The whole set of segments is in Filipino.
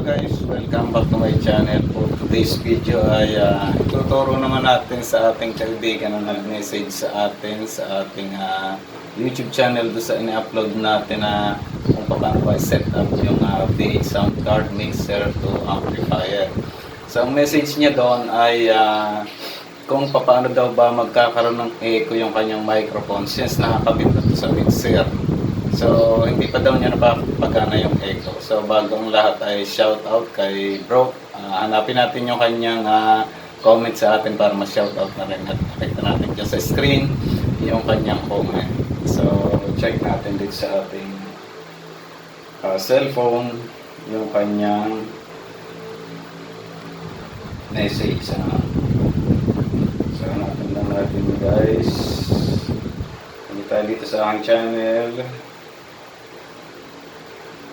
Guys, welcome back to my channel. For today's video ay ah, ituturo naman natin sa ating kaibigan na nag-message sa atin sa ating ah, YouTube channel doon sa ini-upload natin na kung paano ba set up yung uh, V8 sound card mixer to amplifier. So ang message niya doon ay ah, kung paano daw ba magkakaroon ng echo yung kanyang microphone since nakakabit na to sa mixer. So, hindi pa daw niya napapagana yung echo. So, bago ang lahat ay shout out kay bro. Ah, hanapin natin yung kanyang ah, comment sa atin para ma-shout out na rin at nakita natin dyan sa screen yung kanyang comment. So, check natin dito sa ating ah, cellphone yung kanyang message. ah. So, hanapin lang natin guys. Tayo dito sa aking channel.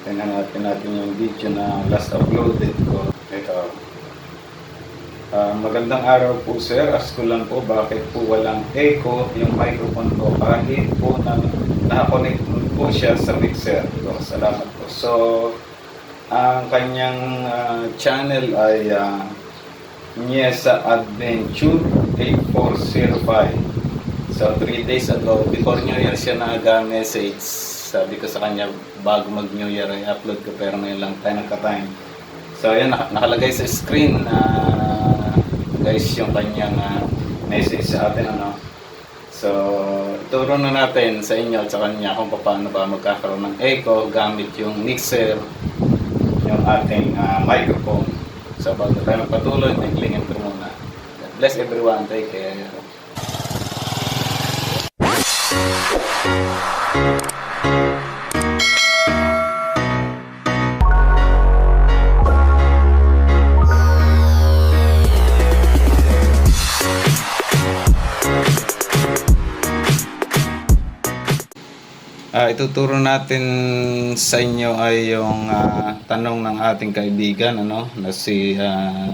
Tingnan natin natin yung video na last uploaded ko. Ito. Ah, magandang araw po sir. Ask ko lang po bakit po walang echo yung microphone ko kahit po na nakakonect po siya sa mixer ko. Salamat po. So, ang kanyang ah, channel ay uh, Niesa Adventure 8405. So, 3 days ago, before New Year siya nag-message. Sabi ko sa kanya, bago mag-New Year ay upload ko, pero ngayon lang tayo nagka-time. So, ayan, nak- nakalagay sa screen na guys yung kanyang ah, message sa atin. Ano? So, ituro na natin sa inyo at sa kanya kung paano ba magkakaroon ng echo gamit yung mixer, yung ating ah, microphone. So, bago tayo magpatuloy, naglingin ko muna. God bless everyone. Take care. Ah, ituturo natin sa inyo ay yung ah, tanong ng ating kaibigan ano na si ah,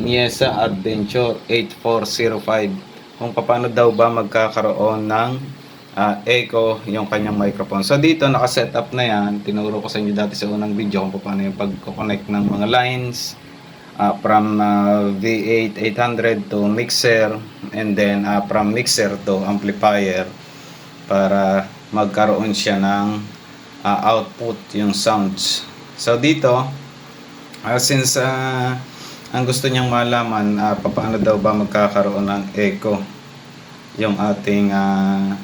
Niesa Adventure 8405 kung paano daw ba magkakaroon ng ah, echo yung kanyang microphone. So dito naka-set up na yan. Tinuro ko sa inyo dati sa unang video kung paano yung pag-connect ng mga lines ah, from ah, V8 800 to mixer and then ah, from mixer to amplifier para magkaroon siya ng ah, output yung sounds. So dito, ah, since ah, ang gusto niyang malaman uh, paano daw ba magkakaroon ng echo yung ating ah,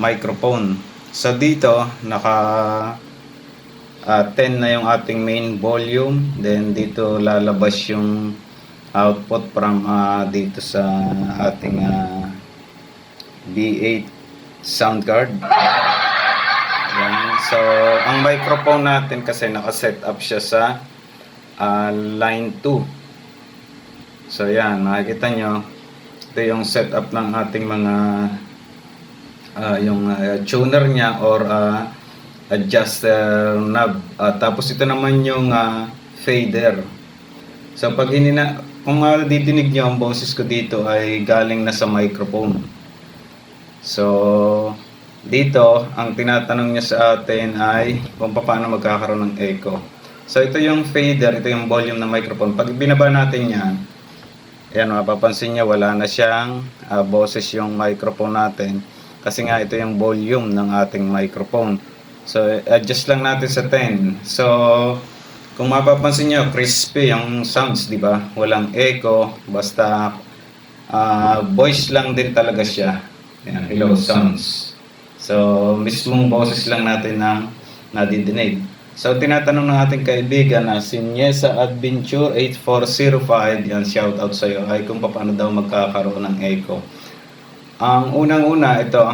microphone. So dito, naka ah, 10 na yung ating main volume. Then dito lalabas yung output from ah, dito sa ating ah, B8 sound card. Yan. So, ang microphone natin kasi naka-set up siya sa ah, line 2. So, yan. Makikita nyo. Ito yung setup ng ating mga ah, yung ah, tuner niya or ah, adjuster knob. Ah, tapos ito naman yung ah, fader. So, pag hinina, kung didinig nyo ang boses ko dito ay galing na sa microphone. So, dito, ang tinatanong niya sa atin ay kung paano magkakaroon ng echo. So, ito yung fader, ito yung volume ng microphone. Pag binaba natin yan, ayan, mapapansin niya, wala na siyang ah, boses yung microphone natin. Kasi nga, ito yung volume ng ating microphone. So, adjust lang natin sa 10. So, kung mapapansin niyo, crispy yung sounds, di ba? Walang echo, basta ah, voice lang din talaga siya. Ayan, hello sounds. So, mismong boses lang natin na nadidinig. So, tinatanong ng ating kaibigan na si Niesa Adventure 8405, yan, shout out sa iyo, ay kung paano daw magkakaroon ng echo. Ang unang-una, ito,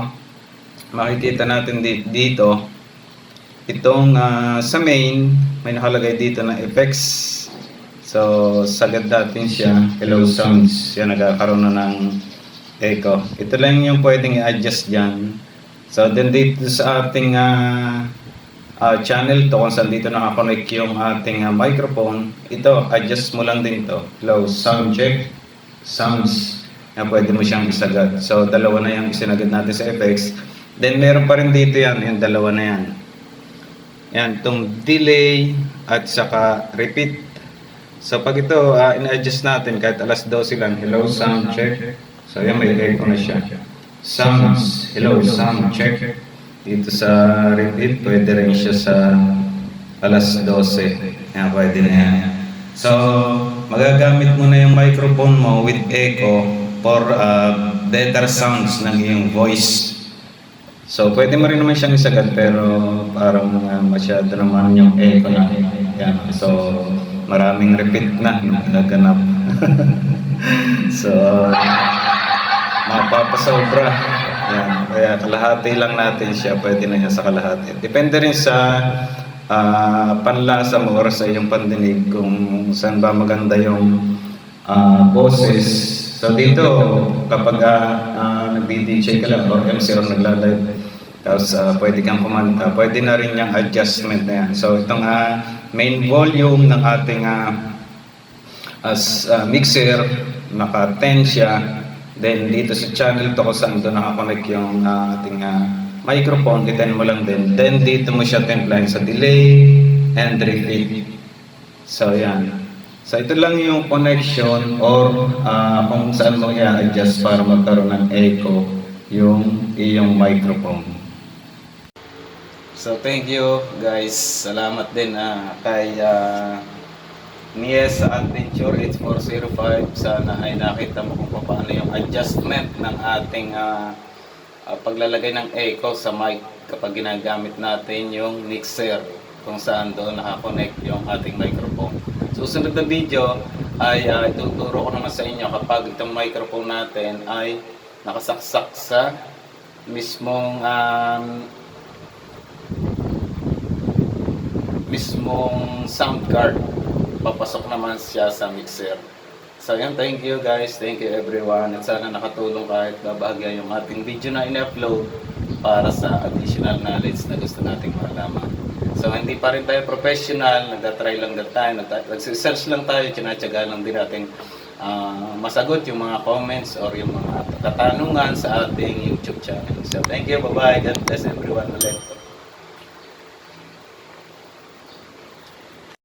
makikita natin di- dito, itong ah, sa main, may nakalagay dito na effects. So, sagad natin siya, hello sounds, yan, nagkakaroon na ng echo. Ito lang yung pwedeng i-adjust dyan. So, then dito sa ating ah, ah, channel to, kung saan dito nakakonect yung ating ah, microphone, ito, adjust mo lang din to. Low sound check, sounds, na pwede mo siyang isagad. So, dalawa na yung isinagad natin sa effects. Then, meron pa rin dito yan, yung dalawa na yan. Yan, itong delay at saka repeat. So pag ito, uh, in-adjust natin kahit alas 12 lang, hello sound check. So yan, may echo na. Sounds, hello sound check. Dito sa repeat, pwede rin siya sa alas 12. Yan, pwede na yan. So, magagamit mo na yung microphone mo with echo for uh, better sounds ng iyong voice. So, pwede mo rin naman siyang isagad pero parang uh, masyado naman yung echo na. Yan. So, maraming repeat na nagaganap. so, mapapasobra. Yan. Kaya kalahati lang natin siya, pwede na yan sa kalahati. Depende rin sa ah, panlasa mo or sa iyong pandinig kung saan ba maganda yung ah, boses. So dito, kapag uh, nagdi-DJ ka lang or MC or nagla-live, tapos ah, pwede kang kumanta, pwede na rin yung adjustment na yan. So itong ah, main volume ng ating ah, as ah, mixer, naka 10 siya. Then dito sa channel to kung saan doon nakakonect yung ah, ating ah, microphone, itin mo lang din. Then dito mo siya templahin sa delay and repeat. So yan. So ito lang yung connection or ah, kung saan mo i-adjust para magkaroon ng echo yung iyong microphone. So thank you guys. Salamat din ah, kay ah, Mies Adventure 8405. Sana ay nakita mo kung paano yung adjustment ng ating ah, ah, paglalagay ng echo sa mic kapag ginagamit natin yung mixer kung saan doon nakakonect yung ating microphone. Susunod na video ay ah, ituturo ko naman sa inyo kapag itong microphone natin ay nakasaksak sa mismong um, mismong sound card papasok naman siya sa mixer. So yun, thank you guys, thank you everyone at sana nakatulong kahit babahagya yung ating video na in-upload para sa additional knowledge na gusto nating malaman. So hindi pa rin tayo professional, nagtatry lang din tayo, nagsisearch lang tayo, tinatsaga lang din natin ah, masagot yung mga comments or yung mga katanungan sa ating YouTube channel. So thank you, bye-bye, God bless everyone ulit.